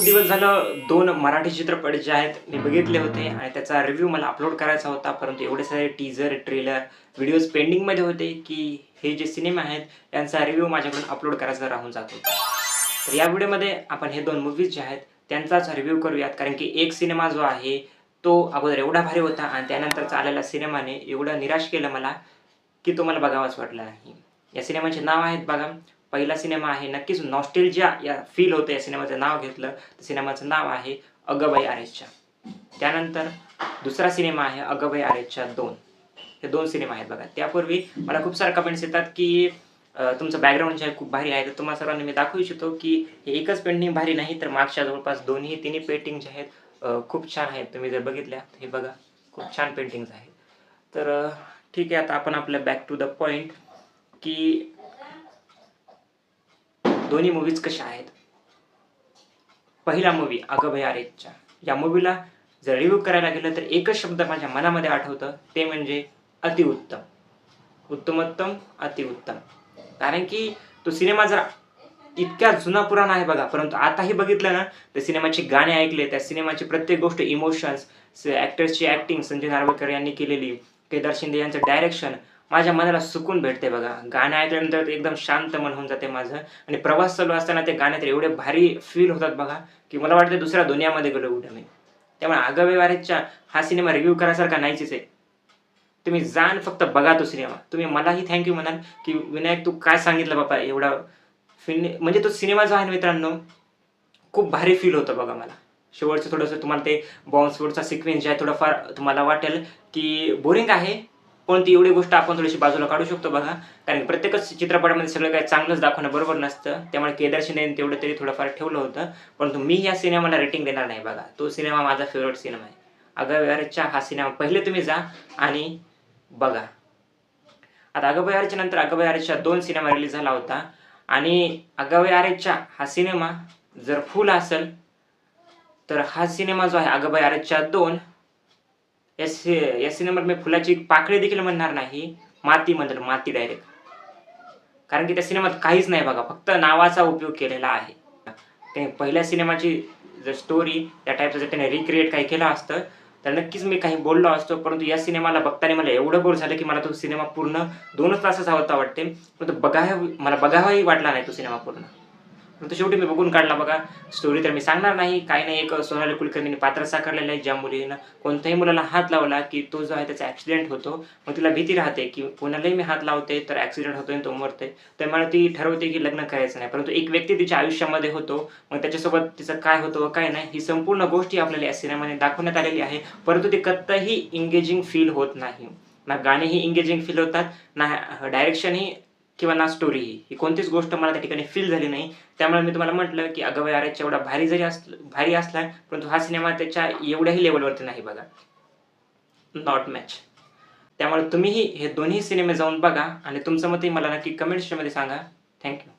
खूप दिवस झालं दोन मराठी चित्रपट जे आहेत मी बघितले होते आणि त्याचा रिव्ह्यू मला अपलोड करायचा होता परंतु एवढे सारे टीजर ट्रेलर व्हिडिओज पेंडिंगमध्ये होते की हे जे सिनेमा आहेत त्यांचा रिव्ह्यू माझ्याकडून अपलोड करायचा राहून जात होता. तर या व्हिडिओमध्ये आपण हे दोन मूवीज जे आहेत त्यांचाच रिव्ह्यू करूयात. कारण की एक सिनेमा जो आहे तो अगोदर एवढा भारी होता आणि त्यानंतरचा आलेला सिनेमाने एवढं निराश केलं मला की तो मला बघावाच वाटला नाही या सिनेमाचे नाव आहेत बघा पहिला सिनेमा आहे नक्कीच नॉस्टेलजिया या फील होतं या सिनेमाचं नाव घेतलं. तर सिनेमाचं नाव आहे अगबाई आरेच्या. त्यानंतर दुसरा सिनेमा आहे अगबाई आरेच्या दोन. हे दोन सिनेमा आहेत बघा. त्यापूर्वी मला खूप सारे कमेंट्स येतात की तुमचं बॅकग्राऊंड जे आहे खूप भारी आहे. तर तुम्हाला सर्वांना मी दाखवू इच्छितो की हे एकच पेंटिंग भारी नाही तर मागच्या जवळपास दोन्ही तिन्ही पेंटिंग जे आहेत खूप छान आहेत. तुम्ही जर बघितल्या हे बघा खूप छान पेंटिंग्स आहेत. तर ठीक आहे आता आपण आपलं बॅक टू द पॉईंट की दोन्ही मूवीज कशा आहेत? पहिला मूवी अगभय आरेच्या या मूवीला जर रिव्ह्यू करायला गेलं तर एकच शब्द माझ्या मनामध्ये आठवतं ते म्हणजे अतिउत्तम उत्तमोत्तम अतिउत्तम कारण की तो सिनेमा जर इतक्या जुना पुराणा आहे बघा परंतु आताही बघितलं ना तर सिनेमाची गाणी ऐकले त्या सिनेमाची प्रत्येक गोष्ट इमोशन्स ॲक्टर्सची ॲक्टिंग संजय नार्वेकर यांनी केलेली केदार शिंदे यांचं डायरेक्शन माझ्या मनाला सुकून भेटते बघा. गाणं ऐकल्यानंतर एकदम शांत मन होऊन जाते माझं. आणि प्रवास चालू असताना ते गाणे तर एवढे भारी फील होतात बघा की मला वाटतं दुसऱ्या दुनियामध्ये गेलो कुठं मी. त्यामुळे आगावेवारेच्या हा सिनेमा रिव्ह्यू करायसारखा नाहीच आहे. तुम्ही जाण फक्त बघा तो सिनेमा. तुम्ही मलाही थँक्यू म्हणाल की विनायक तू काय सांगितलं बाबा एवढा फिल्म म्हणजे तो सिनेमा जो आहे ना मित्रांनो खूप भारी फील होतं बघा मला. शेवटचं थोडंसं तुम्हाला ते बॉम्बस्फोटचा सिक्वेन्स जे आहे थोडंफार तुम्हाला वाटेल की बोरिंग आहे कोणती एवढी गोष्ट आपण थोडीशी बाजूला काढू शकतो बघा. कारण प्रत्येकच चित्रपटामध्ये सगळं काही चांगलंच दाखवणं बरोबर नसतं. त्यामुळे केदार शिंदे यांनी तेवढं तरी थोडंफार ठेवलं होतं. परंतु मी या सिनेमाला रेटिंग देणार नाही बघा. तो सिनेमा माझा फेवरेट सिनेमा आहे. अगव्यारच्या हा सिनेमा पहिले तुम्ही जा आणि बघा. आता अगभय नंतर अगभय दोन सिनेमा रिलीज झाला होता. आणि अगभय हा सिनेमा जर फुल असेल तर हा सिनेमा जो आहे अगभय दोन एस एस या सिनेमात मी फुलाची पाकळी देखील म्हणणार नाही. माती म्हणतात माती डायरेक्ट कारण की त्या सिनेमात काहीच नाही बघा फक्त नावाचा उपयोग केलेला आहे. त्याने पहिल्या सिनेमाची जर स्टोरी त्या टाईपचं जर त्याने रिक्रिएट काही केलं असतं तर नक्कीच मी काही बोललो असतो परंतु या सिनेमाला बघताना मला एवढं बोर झालं की मला तो सिनेमा पूर्ण दोनच तासच आवडता वाटते. परंतु बघावं मला बघावाही वाटला नाही तो सिनेमा पूर्ण. तर शेवटी मी बघून काढला बघा. स्टोरी तर मी सांगणार नाही. काही नाही एक सोनाली कुलकर्णीने पात्र साकारलेलं आहे ज्या मुलीनं. कोणत्याही मुलाला हात लावला की तो जो आहे त्याचा ॲक्सिडेंट होतो. मग तिला भीती राहते की कोणालाही मी हात लावते तर ॲक्सिडेंट होतोय तो मरते तर मला ती ठरवते की लग्न करायचं नाही. परंतु एक व्यक्ती तिच्या आयुष्यामध्ये होतो. मग त्याच्यासोबत तिचं काय होतं व काय नाही ही संपूर्ण गोष्टी आपल्याला या सिनेमाने दाखवण्यात आलेली आहे. परंतु ती कत्ताही इंगेजिंग फील होत नाही. ना गाणेही इंगेजिंग फील होतात ना डायरेक्शनही किंवा ना स्टोरी ही कोणतीच गोष्ट मला त्या ठिकाणी फील झाली नाही. त्यामुळे मी तुम्हाला म्हटलं की अगं आरेच्या एवढा भारी जरी अस भारी असला परंतु हा सिनेमा त्याच्या एवढ्याही लेवलवरती नाही बघा. नॉट मॅच त्यामुळे तुम्हीही हे दोन्ही सिनेमे जाऊन बघा आणि तुमचं मतही मला नक्की कमेंट्समध्ये सांगा. थँक्यू